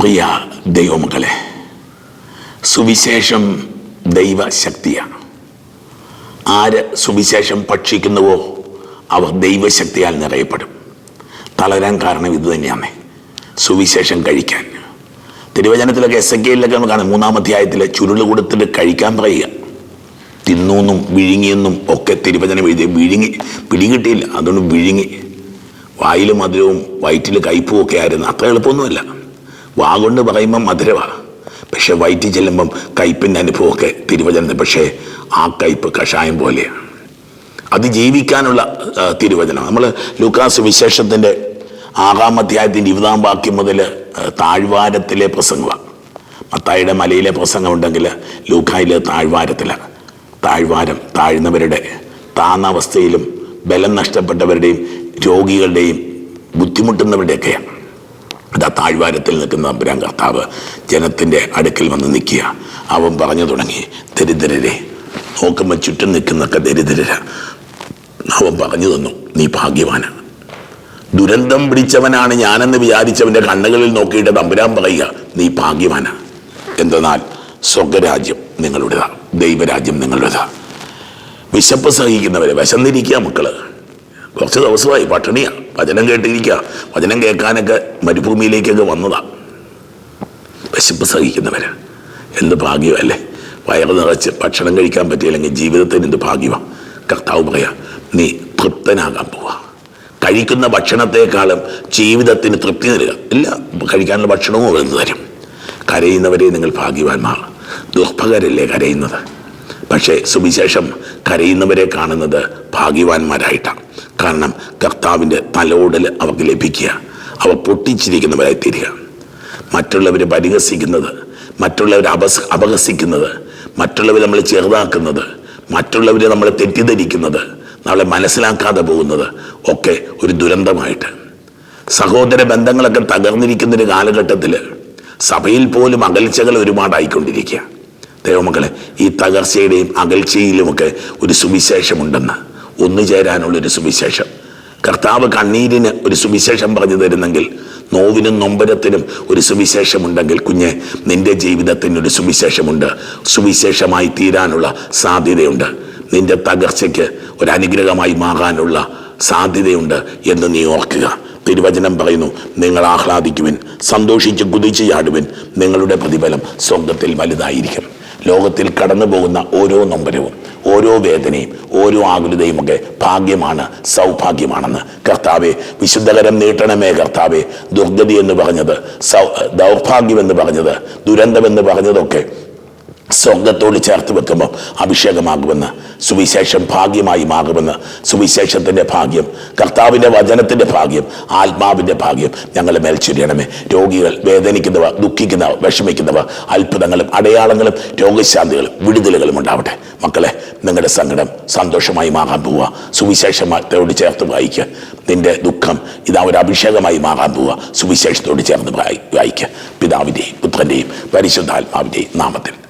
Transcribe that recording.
പ്രിയ ദൈവമക്കളെ സുവിശേഷം ദൈവശക്തിയാണ്. ആര് സുവിശേഷം ഭക്ഷിക്കുന്നുവോ അവർ ദൈവശക്തിയാൽ നിറയപ്പെടും. തളരാൻ കാരണം ഇത് തന്നെയാണ്. സുവിശേഷം കഴിക്കാൻ. തിരുവചനത്തിലൊക്കെ എസ് എ കെയിലൊക്കെ നമുക്ക് കാണാം മൂന്നാം അധ്യായത്തിൽ ചുരുൾ കൊടുത്തിട്ട് കഴിക്കാൻ പറയുക. തിന്നൂന്നും വിഴുങ്ങിയെന്നും ഒക്കെ തിരുവചനം എഴുതി വിഴുങ്ങി പിടികിട്ടിയില്ല അതുകൊണ്ട് വിഴുങ്ങി. വായിൽ മധുരവും വയറ്റിൽ കയ്പും ഒക്കെ ആയിരുന്നു. അത്ര എളുപ്പമൊന്നുമല്ല. വാ കൊണ്ട് പറയുമ്പം മധുരമാണ് പക്ഷെ വയറ്റിൽ ചെല്ലുമ്പം കയ്പിന്റെ അനുഭവമൊക്കെ തിരുവചനത്തിൽ. പക്ഷേ ആ കയ്പ് കഷായം പോലെയാണ് അത് ജീവിക്കാനുള്ള തിരുവചനം. നമ്മൾ ലൂക്കാസ് വിശേഷത്തിന്റെ ആറാം അധ്യായത്തിന്റെ ഇരുപതാം വാക്യം മുതൽ താഴ്വാരത്തിലെ പ്രസംഗമാണ് മത്തായിയുടെ മലയിലെ പ്രസംഗം ഉണ്ടെങ്കിൽ ലൂക്കായിലെ താഴ്വാരത്തിലാണ് താഴ്വാരം താഴ്ന്നവരുടെ താന്ന അവസ്ഥയിലും ബലം നഷ്ടപ്പെട്ടവരുടെയും രോഗികളുടെയും ബുദ്ധിമുട്ടുന്നവരുടെയൊക്കെയാണ്. അതാ താഴ്വാരത്തിൽ നിൽക്കുന്ന തമ്പുരാൻ കർത്താവ് ജനത്തിന്റെ അടുക്കൽ വന്ന് നിൽക്കുക. അവൻ പറഞ്ഞു തുടങ്ങി ദരിദ്രരെ നോക്കുമ്പോൾ ചുറ്റും നിൽക്കുന്നൊക്കെ ദരിദ്രര. അവൻ പറഞ്ഞു തന്നു നീ ഭാഗ്യവാനാണ്. ദുരന്തം പിടിച്ചവനാണ് ഞാനെന്ന് വിചാരിച്ചവന്റെ കണ്ണുകളിൽ നോക്കിയിട്ട് തമ്പുരാൻ പറയുക നീ ഭാഗ്യവാനാണ്. എന്തെന്നാൽ സ്വർഗരാജ്യം നിങ്ങളുടേതാണ് ദൈവരാജ്യം നിങ്ങളുടേതാണ് വിശപ്പ് സഹിക്കുന്നവരെ വിശന്നിരിക്കുക മക്കൾ. കുറച്ച് ദിവസമായി പട്ടിണിയാ. വചനം കേട്ടിരിക്കുക വചനം കേൾക്കാനൊക്കെ മരുഭൂമിയിലേക്കൊക്കെ വന്നതാ. വിശപ്പ് സഹിക്കുന്നവര്. എന്ത് ഭാഗ്യമല്ലേ? വയറ് നിറച്ച് ഭക്ഷണം കഴിക്കാൻ പറ്റിയില്ലെങ്കിൽ ജീവിതത്തിന് എന്ത് ഭാഗ്യമാണ് കർത്താവ് പറയാ നീ തൃപ്തനാകാൻ പോവാ. കഴിക്കുന്ന ഭക്ഷണത്തെക്കാളും ജീവിതത്തിന് തൃപ്തി നൽകുക ഇല്ല കഴിക്കാനുള്ള ഭക്ഷണവും അവിടുന്ന് തരും. കരയുന്നവരെ നിങ്ങൾ ഭാഗ്യവാന്മാർ. ദുർഭകരല്ലേ കരയുന്നത്? പക്ഷേ സുവിശേഷം കരയുന്നവരെ കാണുന്നത് ഭാഗ്യവാന്മാരായിട്ടാണ്. കാരണം കർത്താവിന്റെ തലോടൽ അവർക്ക് ലഭിക്കുക. അവ പൊട്ടിച്ചിരിക്കുന്നവരായി തീരുക മറ്റുള്ളവരെ പരിഹസിക്കുന്നത് മറ്റുള്ളവരെ അപസ് അപഹസിക്കുന്നത് മറ്റുള്ളവരെ നമ്മൾ ചെറുതാക്കുന്നത് മറ്റുള്ളവരെ നമ്മൾ തെറ്റിദ്ധരിക്കുന്നത് നമ്മളെ മനസ്സിലാക്കാതെ പോകുന്നത് ഒക്കെ ഒരു ദുരന്തമായിട്ട്. സഹോദര ബന്ധങ്ങളൊക്കെ തകർന്നിരിക്കുന്ന ഒരു കാലഘട്ടത്തിൽ സഭയിൽ പോലും അകൽച്ചകൾ ഒരുപാടായിക്കൊണ്ടിരിക്കുക. ദൈവമക്കളെ ഈ തകർച്ചയുടെയും അകൽച്ചയിലുമൊക്കെ ഒരു സുവിശേഷമുണ്ടെന്ന് ഒന്നു ചേരാനുള്ളൊരു സുവിശേഷം. കർത്താവ് കണ്ണീരിന് ഒരു സുവിശേഷം പറഞ്ഞു തരുന്നെങ്കിൽ നോവിനും നൊമ്പരത്തിനും ഒരു സുവിശേഷമുണ്ടെങ്കിൽ കുഞ്ഞെ നിന്റെ ജീവിതത്തിന് ഒരു സുവിശേഷമുണ്ട്. സുവിശേഷമായി തീരാനുള്ള സാധ്യതയുണ്ട്. നിന്റെ തകർച്ചയ്ക്ക് ഒരു അനുഗ്രഹമായി മാറാനുള്ള സാധ്യതയുണ്ട് എന്ന് നീ ഓർക്കുക. തിരുവചനം പറയുന്നു നിങ്ങൾ ആഹ്ലാദിക്കുവിൻ സന്തോഷിച്ച് കുതിച്ച് ചാടുവിൻ നിങ്ങളുടെ പ്രതിഫലം സ്വർഗത്തിൽ വലുതായിരിക്കും. ലോകത്തിൽ കടന്നു പോകുന്ന ഓരോ നൊമ്പരവും ഓരോ വേദനയും ഓരോ ആകുലതയും ഒക്കെ ഭാഗ്യമാണ് സൗഭാഗ്യമാണെന്ന്. കർത്താവെ വിശുദ്ധകരം നീട്ടണമേ കർത്താവെ. ദുർഗതി എന്ന് പറഞ്ഞത് സൗ ദൗർഭാഗ്യം എന്ന് പറഞ്ഞത് ദുരന്തം എന്ന് പറഞ്ഞതൊക്കെ സ്വർഗത്തോട് ചേർത്ത് വെക്കുമ്പോൾ അഭിഷേകമാകുമെന്ന് സുവിശേഷം ഭാഗ്യമായി മാറുമെന്ന് സുവിശേഷത്തിന്റെ ഭാഗ്യം കർത്താവിന്റെ വചനത്തിന്റെ ഭാഗ്യം ആത്മാവിന്റെ ഭാഗ്യം ഞങ്ങളെ മേൽ ചൊരിയണമേ. രോഗികൾ വേദനിക്കുന്നവർ ദുഃഖിക്കുന്നവർ വിഷമിക്കുന്നവർ അത്ഭുതങ്ങളും അടയാളങ്ങളും രോഗശാന്തികളും വിടുതലുകളും ഉണ്ടാവട്ടെ. മക്കളെ നിങ്ങളുടെ സങ്കടം സന്തോഷമായി മാറാൻ പോവുക. സുവിശേഷത്തോട് ചേർത്ത് വായിക്കുക. നിന്റെ ദുഃഖം ഇതാ ഒരു അഭിഷേകമായി മാറാൻ പോവുക. സുവിശേഷത്തോട് ചേർന്ന് വായി- വായിക്കുക. പിതാവിന്റെയും പുത്രന്റെയും പരിശുദ്ധാത്മാവിന്റെയും നാമത്തിൽ.